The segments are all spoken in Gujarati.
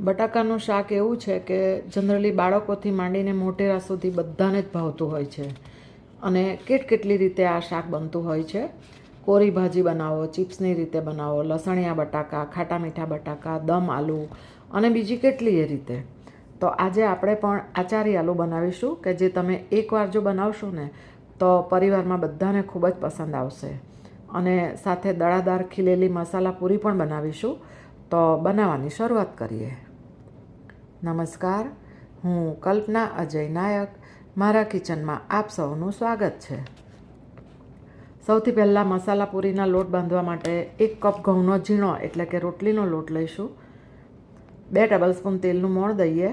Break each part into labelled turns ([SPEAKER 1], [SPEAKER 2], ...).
[SPEAKER 1] બટાકાનું શાક એવું છે કે જનરલી બાળકોથી માંડીને મોટેરા સુધી બધાને જ ભાવતું હોય છે. અને કેટ કેટલી રીતે આ શાક બનતું હોય છે? કોરી ભાજી બનાવો, ચિપ્સની રીતે બનાવો, લસણિયા બટાકા, ખાટા મીઠા બટાકા, દમ આલુ અને બીજી કેટલીય રીતે. તો આજે આપણે પણ આચારી આલુ બનાવીશું કે જે તમે એકવાર જો બનાવશો ને, તો પરિવારમાં બધાને ખૂબ જ પસંદ આવશે. અને સાથે દળાદાર ખીલેલી મસાલા પૂરી પણ બનાવીશું. તો બનાવવાની શરૂઆત કરીએ. નમસ્કાર, હું કલ્પના અજય નાયક. મારા કિચનમાં આપ સૌનું સ્વાગત છે. સૌથી પહેલાં મસાલા પૂરીના લોટ બાંધવા માટે એક કપ ઘઉંનો ઝીણો, એટલે કે રોટલીનો લોટ લઈશું. બે ટેબલ સ્પૂન તેલનું મોણ દઈએ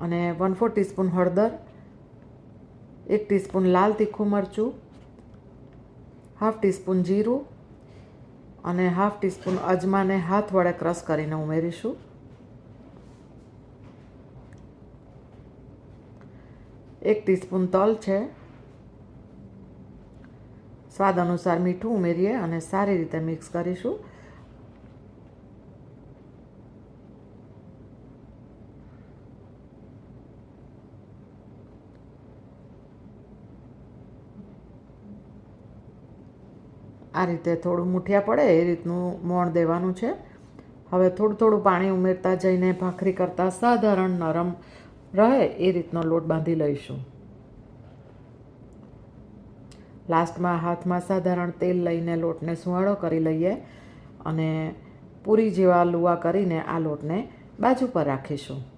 [SPEAKER 1] અને વન ફોર ટીસ્પૂન હળદર, એક ટીસ્પૂન લાલ તીખું મરચું, હાફ ટીસ્પૂન જીરું અને હાફ ટીસ્પૂન અજમાને હાથ વડે ક્રશ કરીને ઉમેરીશું. એક ટીસ્પૂન તલ છે. સ્વાદ અનુસાર મીઠું ઉમેરીએ અને સારી રીતે મિક્સ કરીશું. આ રીતે થોડું મૂઠિયા પડે એ રીતનું મોણ દેવાનું છે. હવે થોડું થોડું પાણી ઉમેરતા જઈને ભાખરી કરતાં સાધારણ નરમ રહે એ રીતનો લોટ બાંધી લઈશું. લાસ્ટમાં હાથમાં સાધારણ તેલ લઈને લોટને સુવાળો કરી લઈએ અને પૂરી જેવા લુવા કરીને આ લોટને બાજુ પર રાખીશું.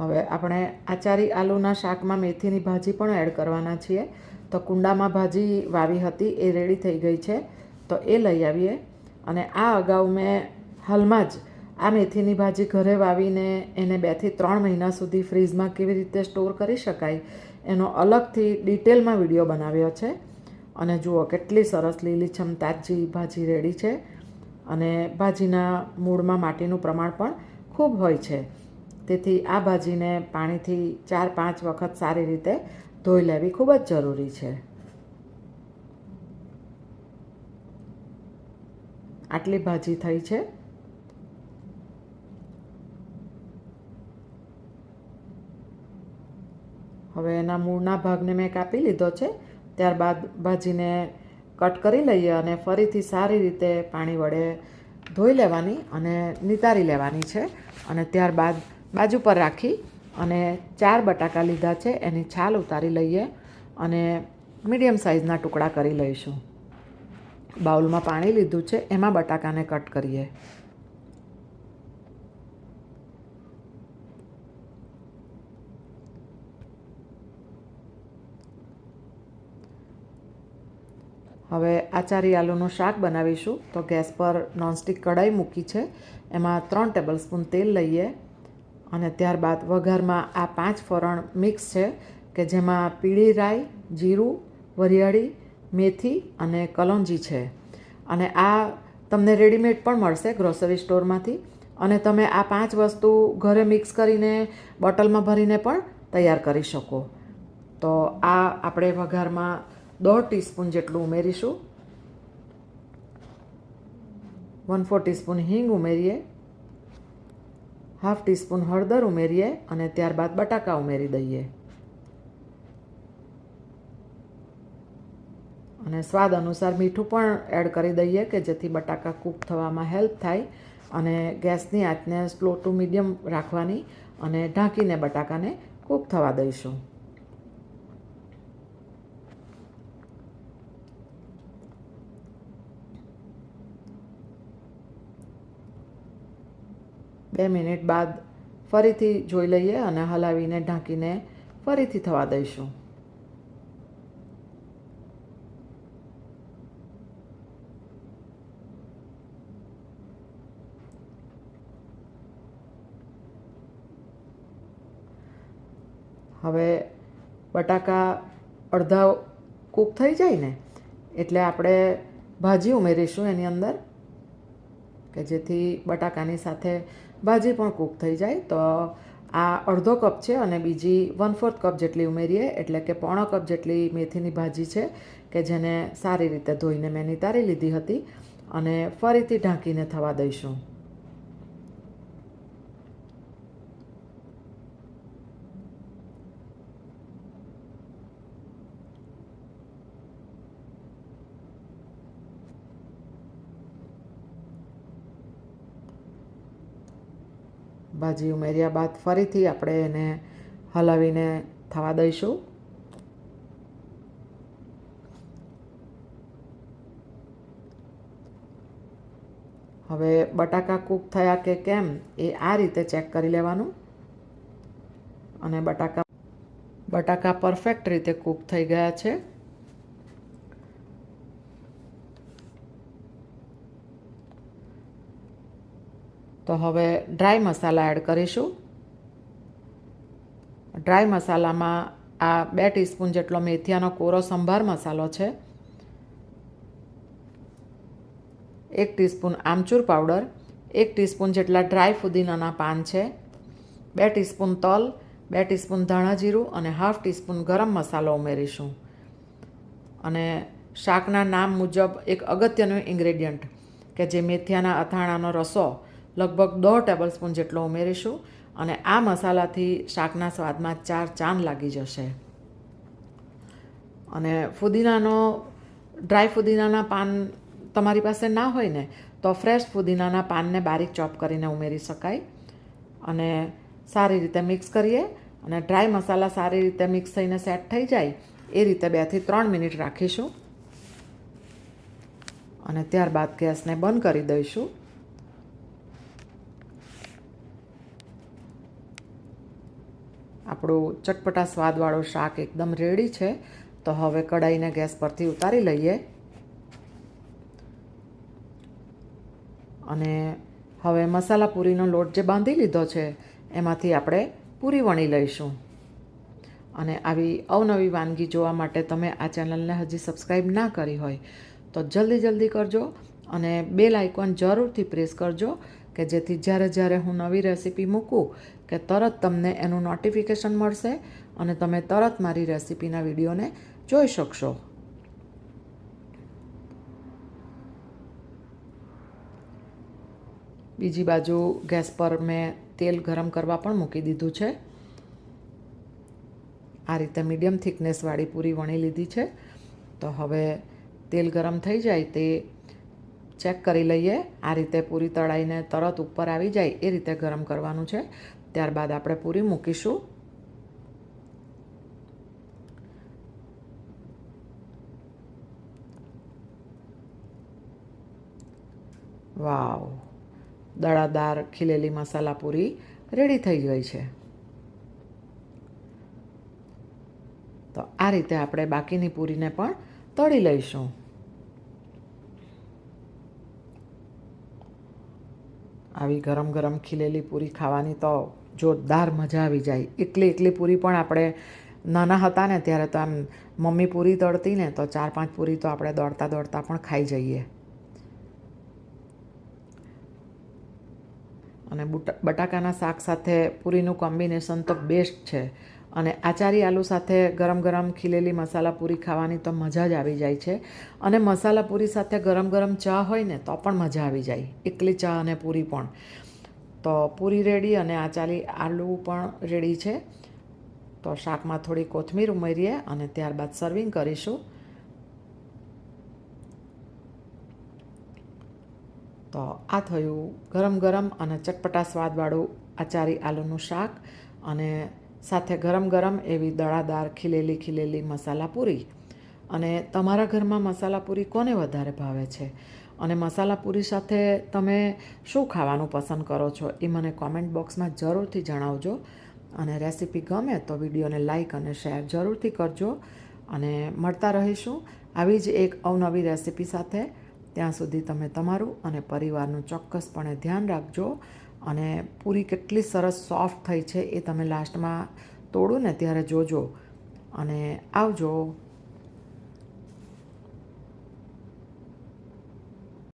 [SPEAKER 1] હવે આપણે આચારી આલુના શાકમાં મેથીની ભાજી પણ એડ કરવાના છીએ. તો કુંડામાં ભાજી વાવી હતી, એ રેડી થઈ ગઈ છે. તો એ લઈ આવીએ. અને આ અગાઉ મેં હાલમાં જ આ મેથીની ભાજી ઘરે વાવીને એને બેથી ત્રણ મહિના સુધી ફ્રીઝમાં કેવી રીતે સ્ટોર કરી શકાય, એનો અલગથી ડિટેલમાં વીડિયો બનાવ્યો છે. અને જુઓ કેટલી સરસ લીલીછમ તાજી ભાજી રેડી છે. અને ભાજીના મૂળમાં માટીનું પ્રમાણ પણ ખૂબ હોય છે. તેથી આ ભાજીને પાણીથી ચાર, પાંચ વખત સારી રીતે ધોઈ લેવી ખૂબ જ જરૂરી છે. આટલી ભાજી થઈ છે. હવે એના મૂળના ભાગને મેં કાપી લીધો છે. ત્યારબાદ ભાજીને કટ કરી લઈએ અને ફરીથી સારી રીતે પાણી વડે ધોઈ લેવાની અને નિતારી લેવાની છે. અને ત્યારબાદ બાજુ પર રાખી અને ચાર બટાકા લીધા છે. એની છાલ ઉતારી લઈએ અને મીડિયમ સાઇઝના ટુકડા કરી લઈશું. બાઉલમાં પાણી લીધું છે. એમાં બટાકાને કટ કરીએ. હવે આચારી આલુનું શાક બનાવીશું. તો ગેસ પર નોનસ્ટિક કઢાઈ મૂકી છે. એમાં ત્રણ ટેબલ સ્પૂન તેલ લઈએ. અને ત્યારબાદ વઘારમાં આ પાંચ ફોરણ મિક્સ છે કે જેમાં પીળી રાઈ, જીરું, વરિયાળી, મેથી અને કલોંજી છે. અને આ તમને રેડીમેડ પણ મળશે ગ્રોસરી સ્ટોરમાંથી અને તમે આ પાંચ વસ્તુ ઘરે મિક્સ કરીને, બોટલમાં ભરીને પણ તૈયાર કરી શકો. તો આ આપણે વઘારમાં દોઢ ટીસ્પૂન જેટલું ઉમેરીશું. વન ફોર ટીસ્પૂન હિંગ ઉમેરીએ. હાફ ટીસ્પૂન હળદર ઉમેરીએ અને ત્યારબાદ બટાકા ઉમેરી દઈએ. અને સ્વાદ અનુસાર મીઠું પણ એડ કરી દઈએ કે જેથી બટાકા કૂક થવામાં હેલ્પ થાય અને ગેસની આંચને સ્લો ટુ મીડિયમ રાખવાની અને ઢાંકીને બટાકાને કૂક થવા દઈશું. બે મિનિટ બાદ ફરીથી જોઈ લઈએ અને હલાવીને ઢાંકીને ફરીથી થવા દઈશું. હવે બટાકા અડધા કૂક થઈ જાય ને, એટલે આપણે ભાજી ઉમેરીશું એની અંદર, કે જેથી બટાકાની સાથે ભાજી પણ કૂક થઈ જાય, તો આ અડધો કપ છે અને બીજી વન ફોર્થ કપ જેટલી ઉમેરીએ, એટલે કે પોણો કપ જેટલી મેથીની ભાજી છે, કે જેને સારી રીતે ધોઈને મેં નિતારી લીધી હતી, અને ફરીથી ઢાંકીને થવા દઈશું. ભાજી ઉમેર્યા બાદ ફરીથી આપણે એને હલાવીને થવા દઈશું. હવે બટાકા કૂક થયા કે કેમ એ આ રીતે ચેક કરી લેવાનું. અને બટાકા બટાકા પરફેક્ટ રીતે કૂક થઈ ગયા છે. તો હવે ડ્રાય મસાલા એડ કરીશું. ડ્રાય મસાલામાં આ બે ટીસ્પૂન જેટલો મેથીયાનો કોરો સંભાર મસાલો છે. એક ટીસ્પૂન આમચૂર પાવડર એક ટીસ્પૂન જેટલા ડ્રાય ફુદીનાના પાન છે, બે ટીસ્પૂન તલ, બે ટીસ્પૂન ધાણા જીરું અને હાફ ટીસ્પૂન ગરમ મસાલો ઉમેરીશું. અને શાકના નામ મુજબ એક અગત્યનું ઇન્ગ્રેડિયન્ટ કે જે મેથિયાના અથાણાનો રસો લગભગ દોઢ ટેબલ સ્પૂન જેટલો ઉમેરીશું અને આ મસાલાથી શાકના સ્વાદમાં ચાર ચાંદ લાગી જશે. અને ફુદીનાનો, ડ્રાય ફુદીનાના પાન તમારી પાસે ના હોય ને, તો ફ્રેશ ફુદીનાના પાનને બારીક ચોપ કરીને ઉમેરી શકાય. અને સારી રીતે મિક્સ કરીએ અને ડ્રાય મસાલા સારી રીતે મિક્સ થઈને સેટ થઈ જાય, એ રીતે બેથી ત્રણ મિનિટ રાખીશું. અને ત્યારબાદ ગેસને બંધ કરી દઈશું. આપણું ચટપટા સ્વાદવાળું શાક એકદમ રેડી છે. તો હવે કઢાઈને ગેસ પરથી ઉતારી લઈએ. અને હવે મસાલા પૂરીનો લોટ જે બાંધી લીધો છે, એમાંથી આપણે પૂરી વણી લઈશું. અને આવી અવનવી વાનગી જોવા માટે તમે આ ચેનલને હજી સબસ્ક્રાઈબ ના કરી હોય, તો જલ્દી જલ્દી કરજો અને બેલ આઇકોન જરૂરથી પ્રેસ કરજો, કે જેથી જ્યારે જ્યારે હું નવી રેસીપી મૂકું કે તરત તમને એનું નોટિફિકેશન મળશે અને તમે તરત મારી રેસીપીના વિડીયોને જોઈ શકશો. બીજી બાજુ ગેસ પર મેં તેલ ગરમ કરવા પણ મૂકી દીધું છે. આ રીતે મીડિયમ થિકનેસવાળી પૂરી વણી લીધી છે. તો હવે તેલ ગરમ થઈ જાય તે ચેક કરી લઈએ. આ રીતે પૂરી તળાઈને તરત ઉપર આવી જાય એ રીતે ગરમ કરવાનું છે. ત્યારબાદ આપણે પૂરી મૂકીશું. વાવ. દળાદાર ખીલેલી મસાલા પૂરી રેડી થઈ ગઈ છે. તો આ રીતે આપણે બાકીની પૂરીને પણ તળી લઈશું. આવી ગરમ ગરમ ખીલેલી પૂરી ખાવાની તો જોરદાર મજા આવી જાય એકલી એકલી પૂરી પણ આપણે નાના હતા ને ત્યારે તો આમ મમ્મી પૂરી તળતી ને તો ચાર, પાંચ પૂરી તો આપણે દોડતા દોડતા પણ ખાઈ જઈએ. અને બટાકાના શાક સાથે પૂરીનું કોમ્બિનેશન તો બેસ્ટ છે. અને આચારી આલુ સાથે ગરમ ગરમ ખીલેલી મસાલા પૂરી ખાવાની તો મજા જ આવી જાય છે. અને મસાલા પૂરી સાથે ગરમ ગરમ ચા હોય ને તો પણ મજા આવી જાય. એકલી ચા અને પૂરી પણ. તો પૂરી રેડી અને આચારી આલુ પણ રેડી છે. તો શાકમાં થોડી કોથમીર ઉમેરીએ અને ત્યારબાદ સર્વિંગ કરીશું. તો આ થયું ગરમ ગરમ અને ચટપટા સ્વાદવાળું આચારી આલુનું શાક અને સાથે ગરમ ગરમ એવી દળાદાર ખીલેલી ખીલેલી મસાલા પૂરી. અને તમારા ઘરમાં મસાલા પૂરી કોને વધારે ભાવે છે? અને મસાલા પૂરી સાથે તમે શું ખાવાનું પસંદ કરો છો એ મને કોમેન્ટ બોક્સમાં જરૂરથી જણાવજો. અને રેસીપી ગમે તો વિડીયોને લાઇક અને શેર જરૂરથી કરજો. અને મળતા રહીશું આવી જ એક અવનવી રેસીપી સાથે. ત્યાં સુધી તમે તમારું અને પરિવારનું ચોક્કસપણે ધ્યાન રાખજો. અને પૂરી કેટલી સરસ સોફ્ટ થઈ છે એ તમે લાસ્ટમાં તોડું ને ત્યારે જોજો. અને આવજો.